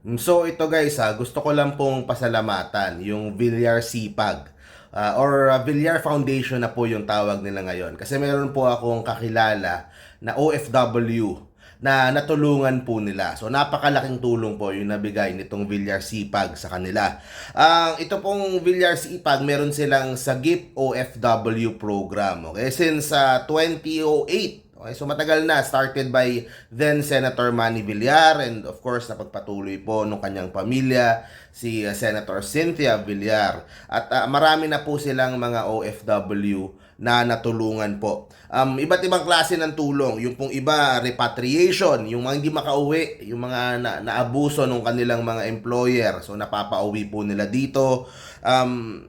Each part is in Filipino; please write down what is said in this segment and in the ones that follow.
So ito guys ha, gusto ko lang pong pasalamatan yung Villar Sipag ah, or ah, Villar Foundation na po yung tawag nila ngayon. Kasi meron po akong kakilala na OFW na natulungan po nila. So napakalaking tulong po yung nabigay nitong Villar Sipag sa kanila. Ang ito pong Villar Sipag, meron silang Sagip OFW program. Okay, since ah, 2008 Okay, so matagal na, started by then Senator Manny Villar and of course napagpatuloy po nung kanyang pamilya si uh, Senator Cynthia Villar. At uh, marami na po silang mga OFW na natulungan po. Um, iba't ibang klase ng tulong. Yung pong iba, repatriation. Yung mga hindi makauwi. Yung mga na, naabuso ng kanilang mga employer. So napapauwi po nila dito. Um,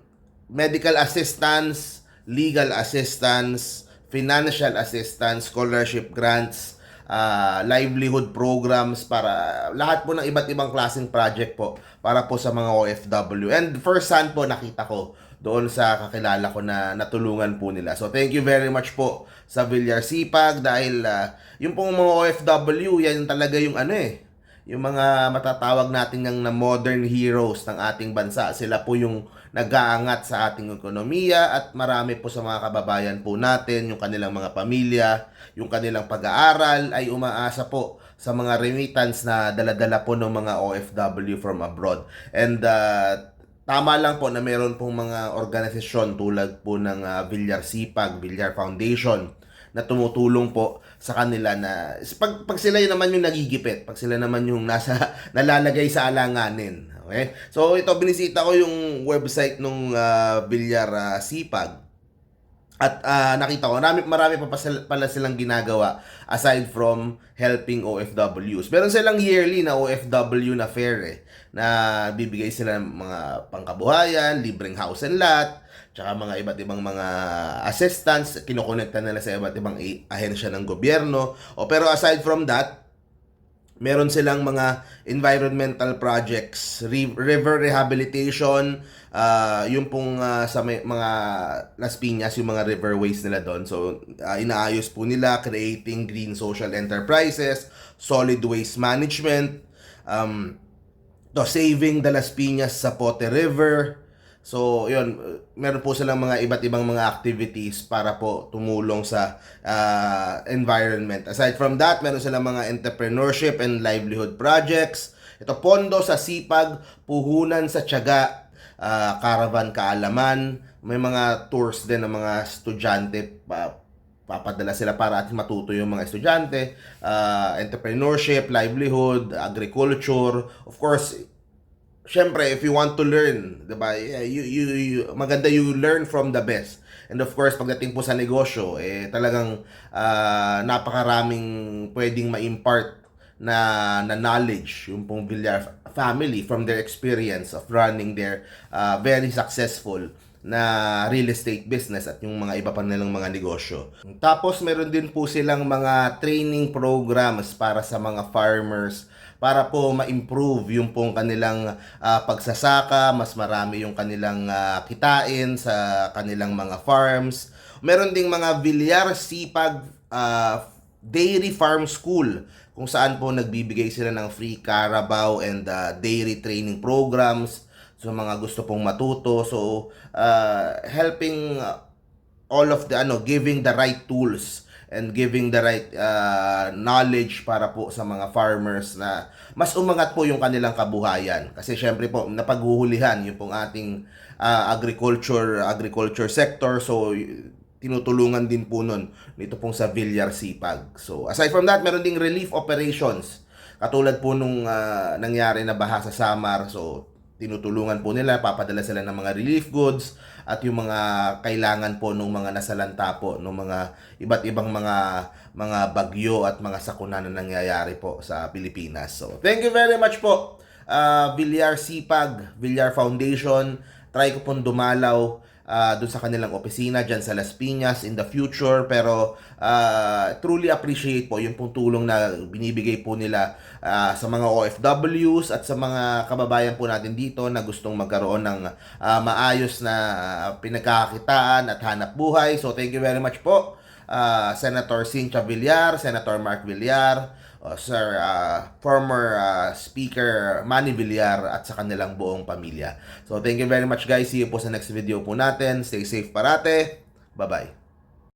medical assistance, legal assistance, financial assistance, scholarship grants, uh, livelihood programs para lahat po ng iba't ibang klaseng project po para po sa mga OFW. And first hand po nakita ko doon sa kakilala ko na natulungan po nila. So thank you very much po sa Villar Sipag dahil uh, yung pong mga OFW, yan talaga yung ano eh, yung mga matatawag natin ng na modern heroes ng ating bansa. Sila po yung nag-aangat sa ating ekonomiya at marami po sa mga kababayan po natin, yung kanilang mga pamilya, yung kanilang pag-aaral ay umaasa po sa mga remittance na daladala po ng mga OFW from abroad. And uh, tama lang po na meron pong mga organisasyon tulad po ng uh, Villar Sipag, Villar Foundation na tumutulong po sa kanila na pag, pag sila yun naman yung nagigipit, pag sila naman yung nasa nalalagay sa alanganin. Okay? So ito binisita ko yung website nung uh, Villar uh, Sipag. At uh, nakita ko, marami, marami pa pala silang ginagawa aside from helping OFWs. Meron silang yearly na OFW na fair eh, na bibigay sila ng mga pangkabuhayan, libreng house and lot, tsaka mga iba't ibang mga assistance, kinokonekta nila sa iba't ibang ahensya ng gobyerno. O pero aside from that, meron silang mga environmental projects, ri- river rehabilitation, uh, yung pong uh, sa may, mga Las Piñas, yung mga riverways nila doon. So, uh, inaayos po nila, creating green social enterprises, solid waste management, um, to saving the Las Piñas sa Pote River, So, yun, meron po silang mga iba't ibang mga activities para po tumulong sa uh, environment. Aside from that, meron silang mga entrepreneurship and livelihood projects. Ito, pondo sa sipag, puhunan sa tiyaga, uh, caravan kaalaman. May mga tours din ng mga estudyante pa, papadala sila para at matuto yung mga estudyante, uh, entrepreneurship, livelihood, agriculture, of course, syempre, if you want to learn, 'di ba? You, you, you maganda you learn from the best. And of course, pagdating po sa negosyo, eh talagang uh, napakaraming pwedeng ma-impart na, na knowledge yung pong Villar family from their experience of running their uh, very successful na real estate business at yung mga iba pa nilang mga negosyo. Tapos meron din po silang mga training programs para sa mga farmers para po ma-improve yung pong kanilang uh, pagsasaka, mas marami yung kanilang uh, kitain sa kanilang mga farms. Meron ding mga Villar Sipag uh, Dairy Farm School kung saan po nagbibigay sila ng free Carabao and uh, dairy training programs sa so, mga gusto pong matuto. So, uh, helping all of the ano, giving the right tools and giving the right uh, knowledge para po sa mga farmers na mas umangat po yung kanilang kabuhayan. Kasi syempre po, napaghuhulihan yung pong ating uh, agriculture agriculture sector. So, tinutulungan din po nun nito pong sa Villar Sipag. So, aside from that, meron ding relief operations. Katulad po nung uh, nangyari na baha sa Samar. So, tinutulungan po nila, papadala sila ng mga relief goods at yung mga kailangan po ng mga nasalanta po ng mga iba't ibang mga mga bagyo at mga sakuna na nangyayari po sa Pilipinas. So, thank you very much po. Uh, Villar Sipag, Villar Foundation. Try ko pong dumalaw uh, dun sa kanilang opisina dyan sa Las Piñas in the future. Pero uh, truly appreciate po yung pong tulong na binibigay po nila uh, sa mga OFWs at sa mga kababayan po natin dito na gustong magkaroon ng uh, maayos na pinagkakakitaan at hanap buhay. So thank you very much po uh, Senator Cynthia Villar, Senator Mark Villar uh, Sir uh, former uh, Speaker Manny Villar at sa kanilang buong pamilya. So thank you very much guys. See you po sa next video po natin. Stay safe parate. Bye-bye.